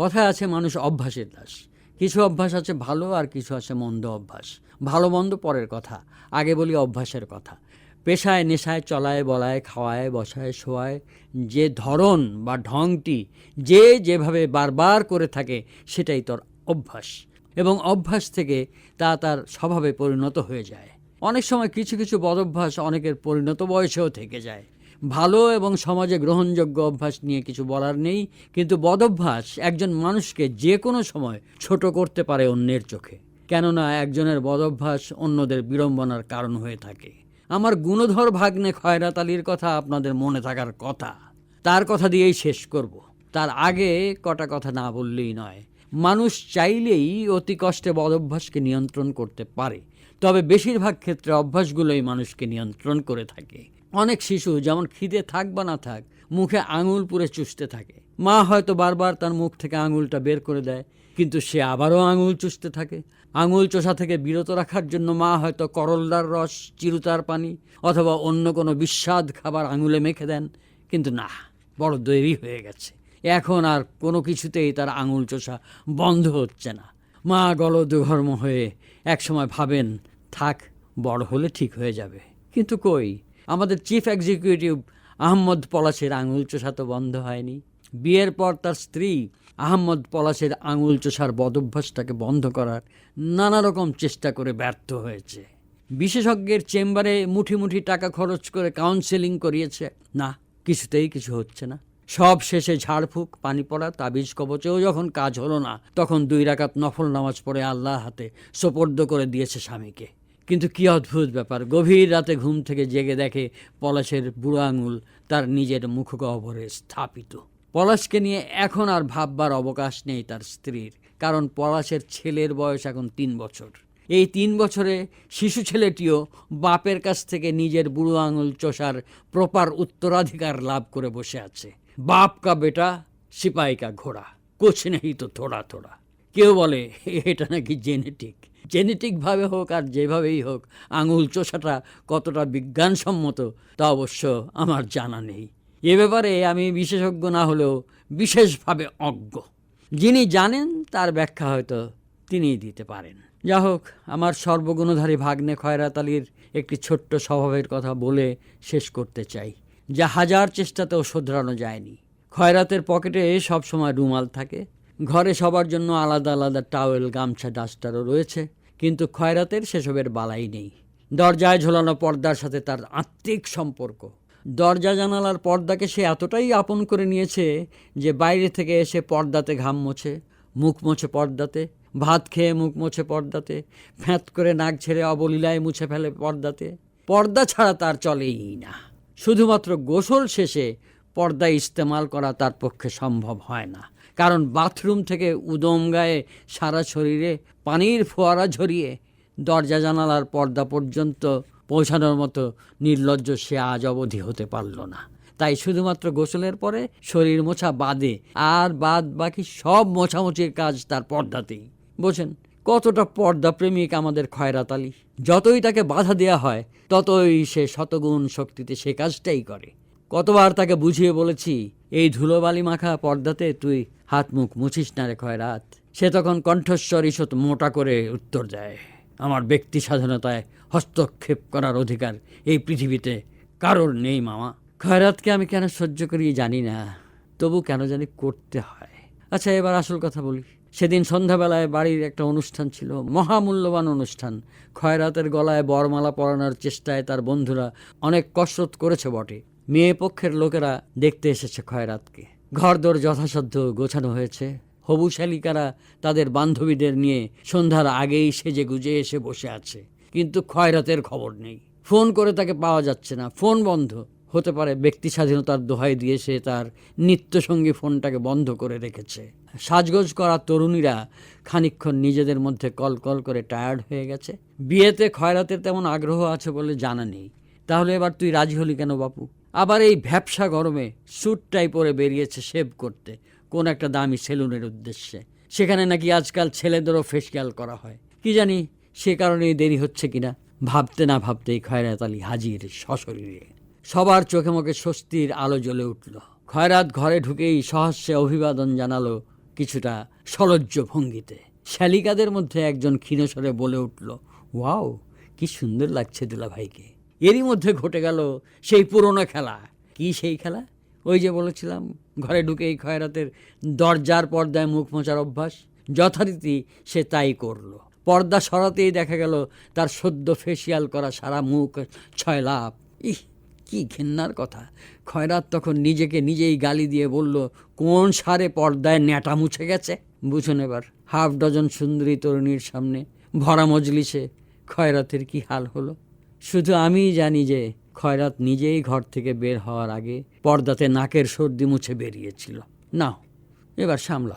কথায় আছে মানুষ অভ্যাসের দাস। কিছু অভ্যাস আছে ভালো আর কিছু আছে মন্দ অভ্যাস। ভালো মন্দ পরের কথা, আগে বলি অভ্যাসের কথা। পেশায়, নেশায়, চলায়, বলায়, খাওয়ায়, বসায়, শোয়ায়, যে ধরন বা ঢংটি যে যেভাবে বারবার করে থাকে সেটাই তোর অভ্যাস। এবং অভ্যাস থেকে তা তার স্বভাবে পরিণত হয়ে যায়। অনেক সময় কিছু কিছু বদভ্যাস অনেকের পরিণত বয়সেও থেকে যায়। ভালো এবং সমাজে গ্রহণযোগ্য অভ্যাস নিয়ে কিছু বলার নেই, কিন্তু বদভ্যাস একজন মানুষকে যে কোনো সময় ছোট করতে পারে অন্যের চোখে। কেননা একজনের বদভ্যাস অন্যদের বিড়ম্বনার কারণ হয়ে থাকে। আমার গুণধর ভাগ্নে খয়রাত আলীর কথা আপনাদের মনে থাকার কথা। তার কথা দিয়েই শেষ করব। তার আগে কটা কথা না বললেই নয়। মানুষ চাইলেই অতি কষ্টে বদভ্যাসকে নিয়ন্ত্রণ করতে পারে। তবে বেশিরভাগ ক্ষেত্রে অভ্যাসগুলোই মানুষকে নিয়ন্ত্রণ করে থাকে। অনেক শিশু যেমন খিদে থাক বা না থাক, মুখে আঙুল পুরে চুষতে থাকে। মা হয়তো বারবার তার মুখ থেকে আঙুলটা বের করে দেয়, কিন্তু সে আবারও আঙুল চুষতে থাকে। আঙুল চোষা থেকে বিরত রাখার জন্য মা হয়তো করলদার রস, চিরুতার পানি অথবা অন্য কোনো বিস্বাদ খাবার আঙুলে মেখে দেন, কিন্তু না, বড় দেরি হয়ে গেছে। এখন আর কোনো কিছুতেই তার আঙুল চোষা বন্ধ হচ্ছে না। মা গলদঘর্ম হয়ে একসময় ভাবেন থাক, বড় হলে ঠিক হয়ে যাবে। কিন্তু কই, আমাদের চিফ এক্সিকিউটিভ আহম্মদ পলাশের আঙুল চোষা তো বন্ধ হয়নি। বিয়ের পর তার স্ত্রী আহম্মদ পলাশের আঙুল চোষার বদভ্যাসটাকে বন্ধ করার নানা রকম চেষ্টা করে ব্যর্থ হয়েছে। বিশেষজ্ঞের চেম্বারে মুঠি মুঠি টাকা খরচ করে কাউন্সেলিং করিয়েছে। না, কিছুতেই কিছু হচ্ছে না। সব শেষে ঝাড়ফুঁক, পানি পড়া, তাবিজ কবচেও যখন কাজ হলো না, তখন দুই রাকাত নফল নামাজ পড়ে আল্লাহ হাতে সোপর্দ করে দিয়েছে স্বামীকে। কিন্তু কি অদ্ভুত ব্যাপার। গভীর রাতে ঘুম থেকে জেগে দেখে পলাশের বুড়ো আঙুল তার নিজের মুখগহ্বরে স্থাপিত। পলাশকে নিয়ে এখন আর ভাববার অবকাশ নেই তার স্ত্রীর, কারণ পলাশের ছেলের বয়স এখন তিন বছর। এই তিন বছরে শিশু ছেলেটিও বাপের কাছ থেকে নিজের বুড়ো আঙুল চষার প্রপার উত্তরাধিকার লাভ করে বসে আছে। বাপ কা বেটা, সিপাই কা ঘোড়া, কুছ নেই তো থোড়া থোড়া। কেউ বলে, এটা নাকি জেনেটিক? জেনেটিকভাবে হোক আর যেভাবেই হোক, আঙুল চোষাটা কতটা বিজ্ঞানসম্মত তা অবশ্য আমার জানা নেই। এ ব্যাপারে আমি বিশেষজ্ঞ না হলেও বিশেষভাবে অজ্ঞ। যিনি জানেন, তার ব্যাখ্যা হয়তো তিনিই দিতে পারেন। যা হোক, আমার সর্বগুণধারী ভাগ্নে খয়রাত আলীর একটি ছোট্ট স্বভাবের কথা বলে শেষ করতে চাই, যা হাজার চেষ্টাতেও শোধরানো যায়নি। খয়রাতের পকেটে সবসময় রুমাল থাকে ঘরে সবার জন্য আলাদা আলাদা টাওয়েল গামছা, ডাস্টারও রয়েছে, কিন্তু খয়রাতের সেসবের বালাই নেই। দরজায় ঝোলানো পর্দার সাথে তার আত্মিক সম্পর্ক। দরজা জানালার পর্দাকে সে এতটাই আপন করে নিয়েছে যে বাইরে থেকে এসে পর্দাতে ঘাম মোছে, মুখ মোছে পর্দাতে, ভাত খেয়ে মুখ মোছে পর্দাতে, ফ্যাঁত করে নাক ছেড়ে অবলীলায় মুছে ফেলে পর্দাতে। পর্দা ছাড়া তার চলেই না। শুধুমাত্র গোসল শেষে পর্দা ইস্তেমাল করা তার পক্ষে সম্ভব হয় না। কারণ বাথরুম থেকে উদম গায়ে সারা শরীরে পানির ফোয়ারা ঝরিয়ে দরজা জানালার পর্দা পর্যন্ত পৌঁছানোর মতো নির্লজ্জ সে আজ অবধি হতে পারল না। তাই শুধুমাত্র গোসলের পরে শরীর মোছা বাদে আর বাদ বাকি সব মোছামুছির কাজ তার পর্দাতেই। বোঝেন, কতটা পর্দা প্রেমিক আমাদের খয়রাতালি যতই তাকে বাধা দেওয়া হয়, ততই সে শতগুণ শক্তিতে সে কাজটাই করে। কতবার তাকে বুঝিয়ে বলেছি, এই ধুলোবালি মাখা পর্দাতে তুই হাত মুখ মুছিস না রে খয়রাত। সে তখন কণ্ঠস্বর ঈষৎ মোটা করে উত্তর দেয়, আমার ব্যক্তি স্বাধীনতায় হস্তক্ষেপ করার অধিকার এই পৃথিবীতে কারোর নেই মামা। খয়রাতকে আমি কেন সহ্য করি জানি না, তবু কেন জানি করতে হয়। আচ্ছা এবার আসল কথা বলি। সেদিন সন্ধ্যাবেলায় বাড়ির একটা অনুষ্ঠান ছিল, মহামূল্যবান অনুষ্ঠান। খয়রাতের গলায় বরমালা পরানোর চেষ্টায় তার বন্ধুরা অনেক কসরত করেছে বটে। মেয়ে পক্ষের লোকেরা দেখতে এসেছে খয়রাতকে। ঘরদোর যথাসাধ্য গোছানো হয়েছে। হবু শালিকারা তাদের বান্ধবীদের নিয়ে সন্ধ্যার আগেই সেজে গুজে এসে বসে আছে। কিন্তু খয়রাতের খবর নেই। ফোন করে তাকে পাওয়া যাচ্ছে না। ফোন বন্ধ। হতে পারে ব্যক্তি স্বাধীনতার দোহাই দিয়ে সে তার নিত্যসঙ্গী ফোনটাকে বন্ধ করে রেখেছে। সাজগোজ করা তরুণীরা খানিকক্ষণ নিজেদের মধ্যে কল কল করে টায়ার্ড হয়ে গেছে। বিয়েতে খয়রাতের তেমন আগ্রহ আছে বলে জানা নেই। তাহলে এবার তুই রাজি হলি কেন বাপু? আবার এই ভ্যাবসা গরমে স্যুটটাই পরে বেরিয়েছে শেভ করতে, কোন একটা দামি সেলুনের উদ্দেশ্যে। সেখানে নাকি আজকাল ছেলেদেরও ফেসিয়াল করা হয়। কি জানি সে কারণেই দেরি হচ্ছে কিনা, ভাবতে না ভাবতেই খয়রাত আলী হাজির সশরীরে। সবার চোখে মুখে স্বস্তির আলো জ্বলে উঠল। খয়রাত ঘরে ঢুকেই সহস্যে অভিবাদন জানালো কিছুটা সলজ্জ ভঙ্গিতে। শালিকাদের মধ্যে একজন ক্ষীণস্বরে বলে উঠল, ওয়াও, কি সুন্দর লাগছে দুলাভাইকে। এরই মধ্যে ঘটে গেল সেই পুরনো খেলা। কি সেই খেলা? ওই যে বলেছিলাম, ঘরে ঢুকে এই খয়রাতের দরজার পর্দায় মুখ মোচার অভ্যাস। যথারীতি সে তাই করল। পর্দা সরাতেই দেখা গেল তার সদ্য ফেসিয়াল করা সারা মুখ ছয় লাভ ইহ, কি ঘেন্নার কথা। খয়রাত তখন নিজেকে নিজেই গালি দিয়ে বলল, কোন সারে পর্দায় ন্যাটা মুছে গেছে? বুঝুন এবার, হাফ ডজন সুন্দরী তরুণীর সামনে, ভরা মজলিসে খয়রাতের কি হাল হলো? শুধু আমি জানি যে খয়রাত নিজেই ঘর থেকে বের হওয়ার আগে পর্দাতে নাকের সর্দি মুছে বেরিয়েছিল। নাও, এবার সামলা